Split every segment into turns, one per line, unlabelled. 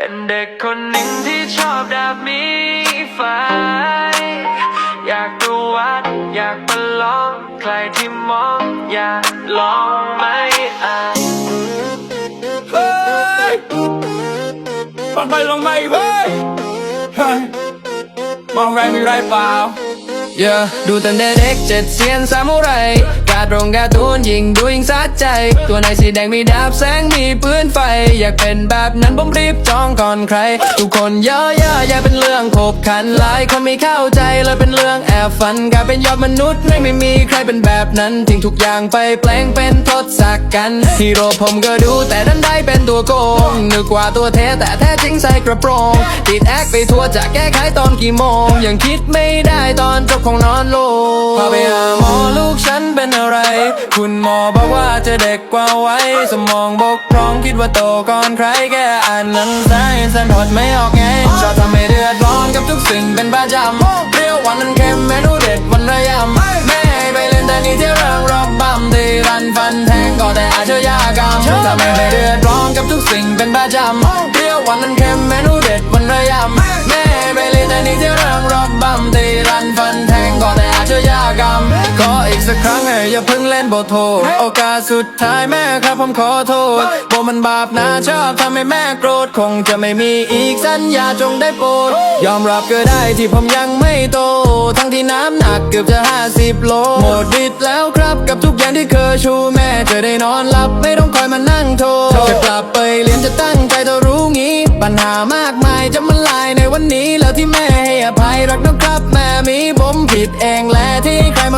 เป็นเด็กคนหนึ่งที่ชอบดาบมีไฟ อยากดูวัด อยากประลอง ใครที่มอง อยากลองไม่อาจ
เฮ้ยลงไปลงไปเฮ้ยเฮ้ยมองไรมีไรเปล่า
Yeah ดูตั้งแต่เด็กเจ็ดเซียนซามูไรการ ตรงการ์ตูนยิงดูยิงสะใจ ตัวไหนสีแดงมีดาบแสงมีปืนไฟ อยากเป็นแบบนั้นผมรีบจองก่อนใคร ทุกคนเยอะๆอย่าเป็นเรื่องขบขันหลายคนไม่เข้าใจเลยเป็นเรื่องแอบฝันการเป็นยอดมนุษย์ไม่ไม่มีใครเป็นแบบนั้นทิ้งทุกอย่างไปแปลงเป็นทศกัณฐ์ฮีโร่ผมก็ดูแต่ดันได้เป็นตัวโกงนึกว่าตัวแท้แต่แท้จริงใส่กระโปรงติดแอคไปทั่วจะแก้ไขตอนกี่โมงยังคิดไม่ได้ตอนจบของนอนโลกพาไปหาหมอลูก มอบอกว่าจะเด็กกว่าไว้ สมองบกพร่องคิดว่าโตก่อนใครแค่อ่านหนังสือสันทดไม่ออกไงชอบทำให้เดือดร้อนกับทุกสิ่งเป็นประจำเปรี้ยวหวานนั้นเค็มเมนูเด็ดวันระยำแม่ให้ไปเล่นแต่นี่เที่เรื่องรอบบัมตีรันฟันแทงก็แต่อาชญากรรมทำให้เดือดร้อนกับทุกสิ่งเป็นประจำเปรี้ยวหวานนั้นเค็มเมนูเด็ด สักครั้งเอ้ยอย่าเพิ่งเล่นบทโทษโอกาสสุดท้ายแม่ครับผมขอโทษบ่มันบาปนะชอบทำให้แม่โกรธคงจะไม่มีอีกสัญญาจงได้โปรดยอมรับก็ได้ที่ผมยังไม่โต ทั้งที่น้ำหนักเกือบจะ50โลหมดฤทธิ์แล้วครับกับทุกอย่างที่เคยชูแม่จะได้นอนหลับไม่ต้องคอยมานั่งโทรจะกลับไปเรียนจะตั้งใจเธอรู้งี้ ปัญหามากมายจะมาลายในวันนี้แล้วที่แม่ให้อภัยรักนะครับแม่มีผมผิดเองแหละที่ใครมา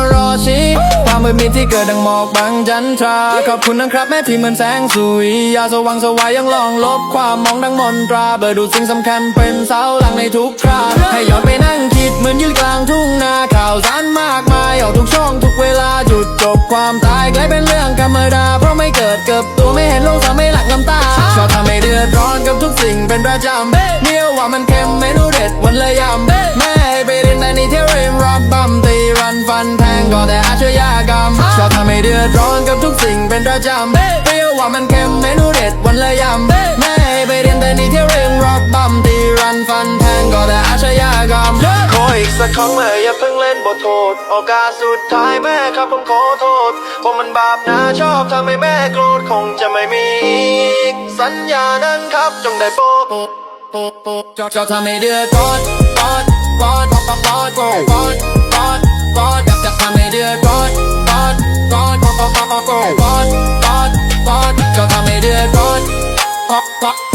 ที่เกิดดังหมอกบังจันทรา ขอบคุณนะครับแม่ที่เหมือนแสงสุยยาสว่างสวายยังลองลบความมองดังมนตราเบอร์ดูสิ่งสำคัญเป็นเสาหลังในทุกคราให้ย้อนไปนั่งคิดเหมือนยืนกลางทุ่งนาข่าวสารมากมายออกทุกช่องทุกเวลาจุดจบความตายกลายเป็นเรื่องธรรมดาเพราะไม่เกิดเกับตัวไม่เห็นโลกทำให้หลักน้ำตาชอบทำให้เดือดร้อนกับทุกสิ่งเป็นประจำเนี่ยว่ามันเค็มเมนูเด็ดวันละยำ ฟันแทงก็แต่อาชญากรรมชอบทำให้เดือดร้อนกับทุกสิ่งเป็นประจำเปรี้ยวว่ามันเค็มเมนูเด็ดวันละยำแม่ให้ไปเรียนแต่นี่เที่ยวเรียนรับบัมตีรันฟันแทงก็แต่อาชญากรรมขออีกสักครั้งแม่อย่าเพิ่งเล่นบทโทษ โอกาสสุดท้ายแม่ครับผมขอโทษผมมันบาปนะชอบทำให้แม่โกรธคงจะไม่มีอีกสัญญานั้นครับจงได้โปรดชอบชอบทำให้เดือดร้อนร้อนร้อนร้อนร้อนร้อน Fuck.